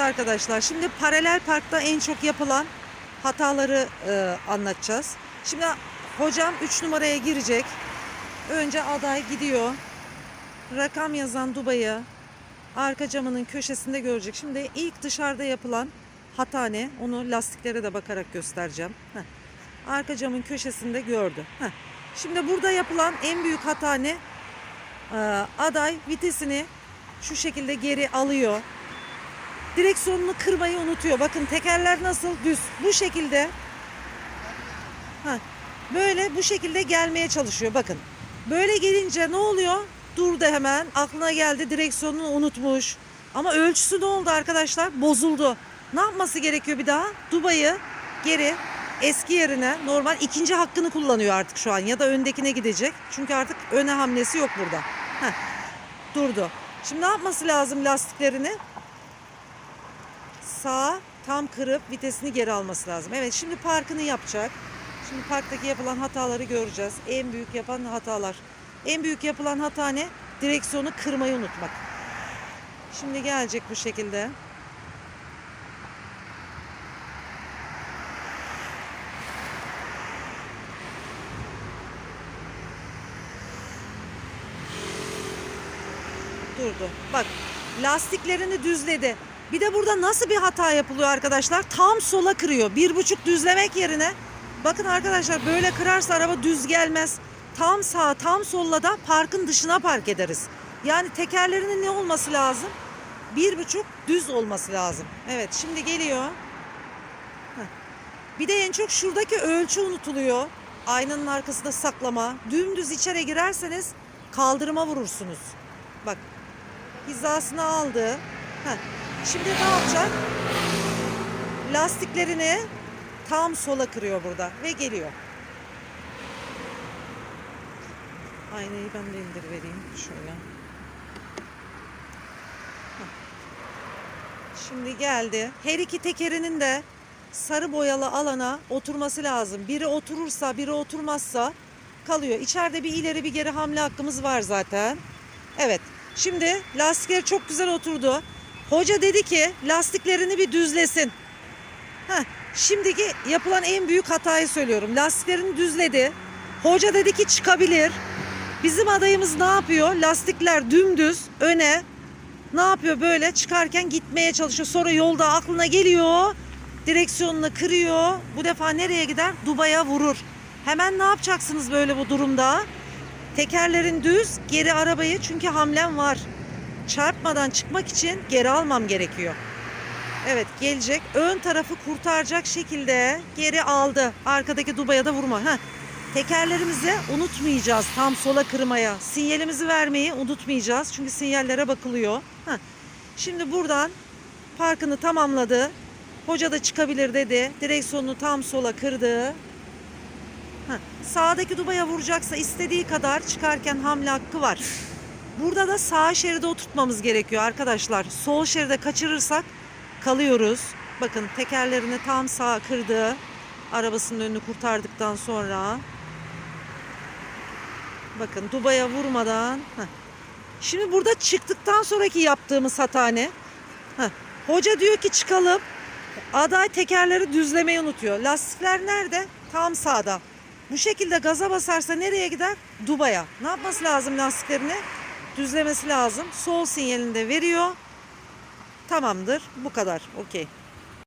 arkadaşlar. Şimdi paralel parkta en çok yapılan hataları e, anlatacağız. Şimdi hocam 3 numaraya girecek. Önce aday gidiyor. Rakam yazan Dubai'yi arka camının köşesinde görecek. Şimdi ilk dışarıda yapılan hata ne? Onu lastiklere de bakarak göstereceğim. Heh. Arka camın köşesinde gördü. Heh. Şimdi burada yapılan en büyük hata ne? Ee, aday vitesini şu şekilde geri alıyor. Direksiyonunu kırmayı unutuyor. Bakın tekerler nasıl düz. Bu şekilde ha, böyle bu şekilde gelmeye çalışıyor. Bakın. Böyle gelince ne oluyor? Durdu hemen. Aklına geldi direksiyonunu unutmuş. Ama ölçüsü ne oldu arkadaşlar? Bozuldu. Ne yapması gerekiyor bir daha? Dubai'yi geri eski yerine normal ikinci hakkını kullanıyor artık şu an ya da öndekine gidecek. Çünkü artık öne hamlesi yok burada. Heh, durdu. Şimdi ne yapması lazım lastiklerini? Sağa tam kırıp vitesini geri alması lazım. Evet şimdi parkını yapacak. Şimdi parktaki yapılan hataları göreceğiz. En büyük yapan hatalar. En büyük yapılan hata ne? Direksiyonu kırmayı unutmak. Şimdi gelecek bu şekilde. durdu. Bak lastiklerini düzledi. Bir de burada nasıl bir hata yapılıyor arkadaşlar? Tam sola kırıyor. Bir buçuk düzlemek yerine bakın arkadaşlar böyle kırarsa araba düz gelmez. Tam sağ tam solla da parkın dışına park ederiz. Yani tekerlerinin ne olması lazım? Bir buçuk düz olması lazım. Evet şimdi geliyor. Bir de en çok şuradaki ölçü unutuluyor. Aynanın arkasında saklama. Dümdüz içeri girerseniz kaldırıma vurursunuz. Bak hizasını aldı. Heh. Şimdi ne yapacak? Lastiklerini tam sola kırıyor burada ve geliyor. Aynayı ben de indir vereyim şöyle. Şimdi geldi. Her iki tekerinin de sarı boyalı alana oturması lazım. Biri oturursa, biri oturmazsa kalıyor. İçeride bir ileri bir geri hamle hakkımız var zaten. Evet. Şimdi lastikler çok güzel oturdu. Hoca dedi ki lastiklerini bir düzlesin. Heh, şimdiki yapılan en büyük hatayı söylüyorum. Lastiklerini düzledi. Hoca dedi ki çıkabilir. Bizim adayımız ne yapıyor? Lastikler dümdüz öne. Ne yapıyor böyle? Çıkarken gitmeye çalışıyor. Sonra yolda aklına geliyor. Direksiyonunu kırıyor. Bu defa nereye gider? Dubai'ye vurur. Hemen ne yapacaksınız böyle bu durumda? Tekerlerin düz, geri arabayı çünkü hamlem var. Çarpmadan çıkmak için geri almam gerekiyor. Evet gelecek. Ön tarafı kurtaracak şekilde geri aldı. Arkadaki dubaya da vurma. Heh. Tekerlerimizi unutmayacağız tam sola kırmaya. Sinyalimizi vermeyi unutmayacağız. Çünkü sinyallere bakılıyor. Heh. Şimdi buradan parkını tamamladı. Hoca da çıkabilir dedi. Direksiyonunu tam sola kırdı. Heh. Sağdaki dubaya vuracaksa istediği kadar çıkarken hamle hakkı var. Burada da sağ şeride oturtmamız gerekiyor arkadaşlar. Sol şeride kaçırırsak kalıyoruz. Bakın tekerlerini tam sağa kırdı. Arabasının önünü kurtardıktan sonra. Bakın dubaya vurmadan. Şimdi burada çıktıktan sonraki yaptığımız hata ne? Hoca diyor ki çıkalım. Aday tekerleri düzlemeyi unutuyor. Lastikler nerede? Tam sağda. Bu şekilde gaza basarsa nereye gider? Dubaya. Ne yapması lazım lastiklerini? Düzlemesi lazım. Sol sinyalini de veriyor. Tamamdır. Bu kadar. Okey.